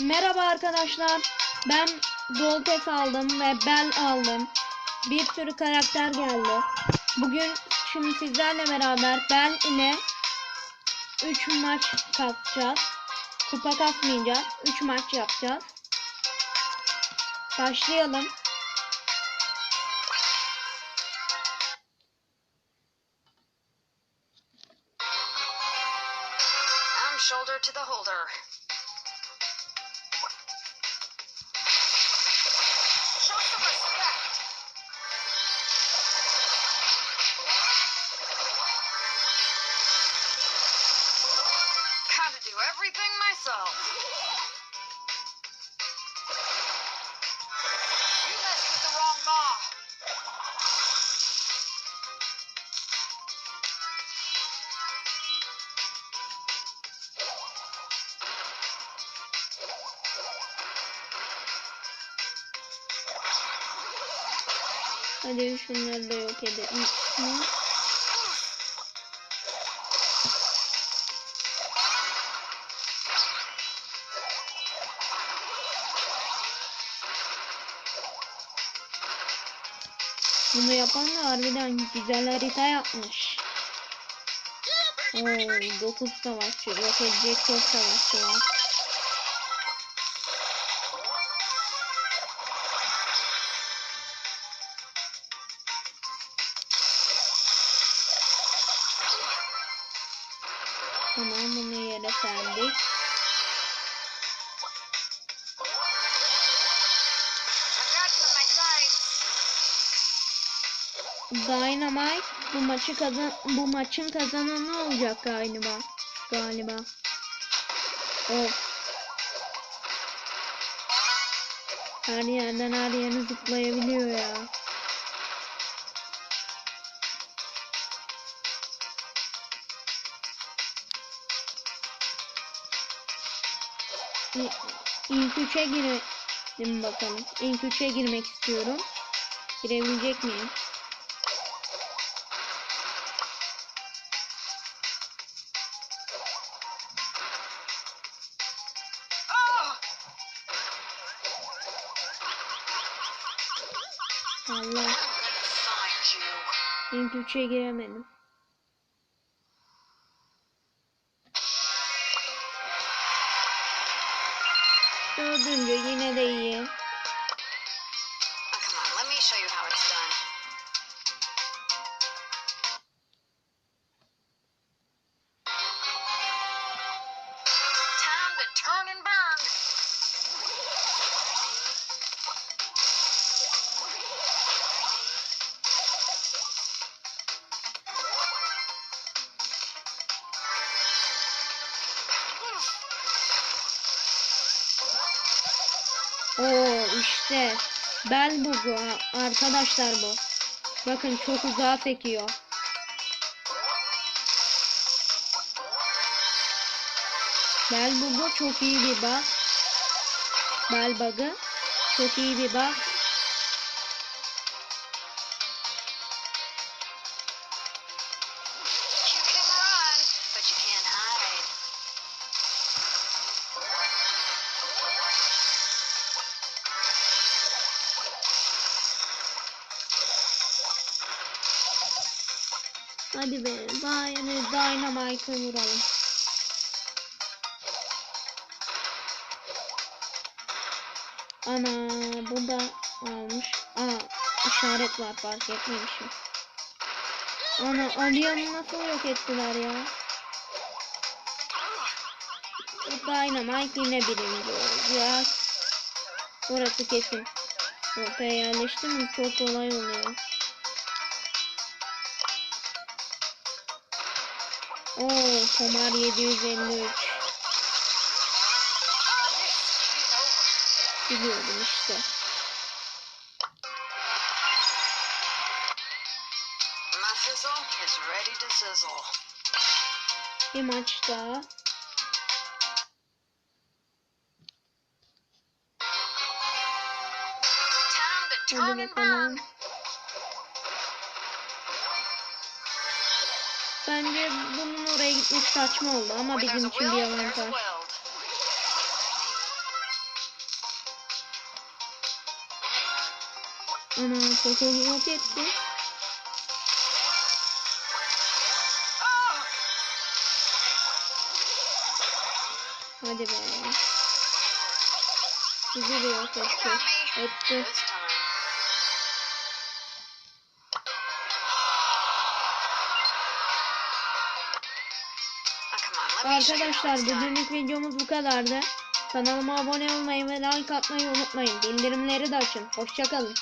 Merhaba arkadaşlar. Ben Doltes aldım ve Bell aldım. Bir sürü karakter geldi. Bugün şimdi sizlerle beraber Bell ile 3 maç kasacağız. Kupa kasmayacağız. 3 maç yapacağız. Başlayalım. Shoulder to the holder. Gotta do everything myself. You messed with the wrong maw. Hadi şunları da yok edelim. Hı? Bunu yapan da harbiden güzel harita yapmış. Oo, 9 savaşçı. Yok edecek çok savaşçı var. Tamam bunu yere serdik. Dynamite bu maçı kazan bu maçın kazananı olacak galiba. Galiba. Of. Her yerden her yere zıplayabiliyor ya. İ- İlk üçe girelim bakalım. İlk üçe girmek istiyorum. Girebilecek miyim? Allah. İlk üçe giremedim. Dördüncü yine de iyi. Oh, come on, Oo işte. Bel bugu arkadaşlar bu. Bakın çok uzağa sekiyor. Bel bugu çok iyi bir bug. Bel bug'ı çok iyi bir bug. Hadi be. Dynamite'ı vuralım. Ana bu da almış. Aa işaret var fark etmemişim. Ana Alion'u nasıl yok ettiler ya? Dynamite yine birinci olacak. Orası kesin. Ortaya yerleşti mi çok kolay oluyor. Oo, Komar 753. Biliyordum işte. Bir maç daha. Hadi bakalım. oraya gitmek saçma oldu ama bizim için bir avantaj. Ana Pokemon yok etti. Hadi be. Bizi de yok etti. Etti. Arkadaşlar it's done. bugünlük videomuz bu kadardı. Kanalıma abone olmayı ve like atmayı unutmayın. Bildirimleri de açın. Hoşçakalın.